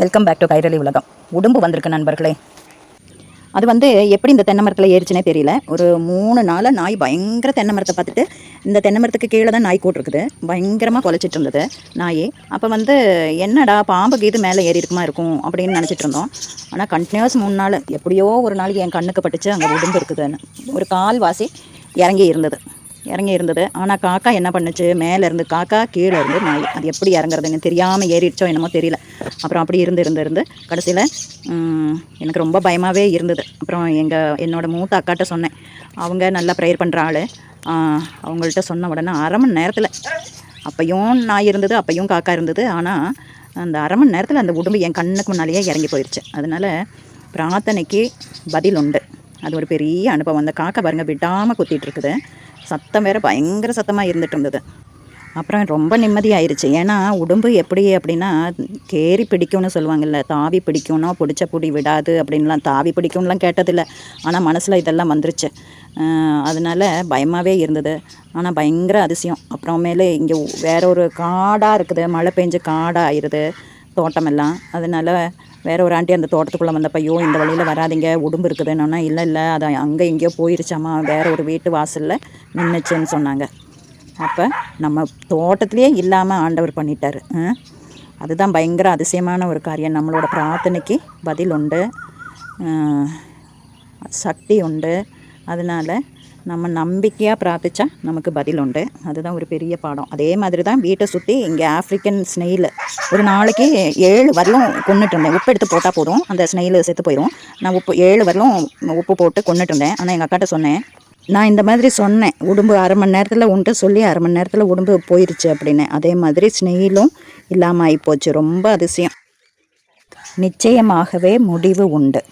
Welcome back to Kairali உலகம். உடம்பு வந்திருக்கு நண்பர்களே. அது வந்து எப்படி இந்த தென்னை மரத்தில் ஏறிச்சுனே தெரியல. ஒரு மூணு நாளாக நாய் பயங்கர தென்னை மரத்தை பார்த்துட்டு இந்த தென்னை மரத்துக்கு கீழே தான் நாய் கூட்டிருக்குது. பயங்கரமாக குலைச்சிட்டு இருந்தது நாய். அப்போ வந்து என்னடா பாம்பு கீது மேலே ஏறி இருக்குமா இருக்கும்? அப்படின்னு நினச்சிட்டு இருந்தோம். ஆனால் கண்டினியூஸ் மூணு நாள் எப்படியோ ஒரு நாளைக்கு என் கண்ணுக்கு பட்டுச்சு அங்கே உடம்பு இருக்குதுன்னு. ஒரு கால்வாசி இறங்கி இருந்தது. இறங்கி இருந்தது ஆனால் காக்கா என்ன பண்ணுச்சு? மேலே இருந்து காக்கா கீழே இருந்து நாய். அது எப்படி இறங்குறதுன்னு தெரியாமல் ஏறிடுச்சோ என்னமோ தெரியல. அப்புறம் அப்படி இருந்து இருந்து இருந்து கடைசியில் எனக்கு ரொம்ப பயமாகவே இருந்தது. அப்புறம் எங்கள் என்னோடய மூத்த அக்காட்ட சொன்னேன். அவங்க நல்லா ப்ரேயர் பண்ணுற ஆள். அவங்கள்ட்ட சொன்ன உடனே அரை மணி நேரத்தில் அப்பையும் நாய் இருந்தது அப்பையும் காக்கா இருந்தது. ஆனால் அந்த அரை மணி நேரத்தில் அந்த உடம்பு என் கண்ணுக்கு முன்னாலேயே இறங்கி போயிடுச்சு அதனால் பிரார்த்தனைக்கு பதில் உண்டு. அது ஒரு பெரிய அனுபவம். அந்த காக்கா பாருங்கள் விடாமல் குத்திட்டு இருக்குது. சத்தம் வேறு பயங்கர சத்தமாக இருந்துட்டு இருந்தது. அப்புறம் ரொம்ப நிம்மதியாயிருச்சு ஏன்னா உடம்பு எப்படி அப்படின்னா கேரி பிடிக்கும்னு சொல்லுவாங்கல்ல தாவி பிடிக்கும்னா பிடிச்ச புடி விடாது அப்படின்லாம் தாவி பிடிக்கும்லாம் கேட்டதில்லை. ஆனால் மனசில் இதெல்லாம் வந்துருச்சு. அதனால் அதனால பயமாகவே இருந்தது. ஆனால் பயங்கர அதிசயம். அப்புறமேலே இங்கே வேற ஒரு காடாக இருக்குது. மழை பெஞ்சு காடாக ஆயிடுது தோட்டமெல்லாம். அதனால் வேற ஒரு ஆண்டி அந்த தோட்டத்துக்குள்ளே வந்தப்ப ஐயோ இந்த வழியில் வராதீங்க உடம்பு இருக்குதுன்னா இல்லை இல்லை அது அங்கே எங்கேயோ போயிருச்சாமா வேற ஒரு வீட்டு வாசலில் நின்றுச்சுன்னு சொன்னாங்க. அப்போ நம்ம தோட்டத்துலேயே இல்லாமல் ஆண்டவர் பண்ணிட்டார். அதுதான் பயங்கர அதிசயமான ஒரு காரியம். நம்மளோட பிரார்த்தனைக்கு பதில் உண்டு. சக்தி உண்டு. அதனால் நம்ம நம்பிக்கையாக பிரார்த்திச்சா நமக்கு பதில் உண்டு. அதுதான் ஒரு பெரிய பாடம். அதே மாதிரி தான் வீட்டை சுற்றி இங்கே ஆஃப்ரிக்கன் ஸ்னெயில் ஒரு நாளைக்கு ஏழு வரலும் கொண்டுட்டு இருந்தேன். உப்பு எடுத்து போட்டால் போதும். அந்த ஸ்னெயில் செத்து போயிடும் நான் உப்பு ஏழு வரலும் உப்பு போட்டு கொண்டுட்டு இருந்தேன். ஆனால் எங்கள் அக்காட்ட சொன்னேன் நான் இந்த மாதிரி சொன்னேன். உடம்பு அரை மணி நேரத்தில் உண்டு சொல்லி அரை மணி நேரத்தில் உடம்பு போயிருச்சு அப்படின்னு. அதே மாதிரி ஸ்னெயிலும் இல்லாமல் ஆகிப்போச்சு ரொம்ப அதிசயம். நிச்சயமாகவே முடிவு உண்டு.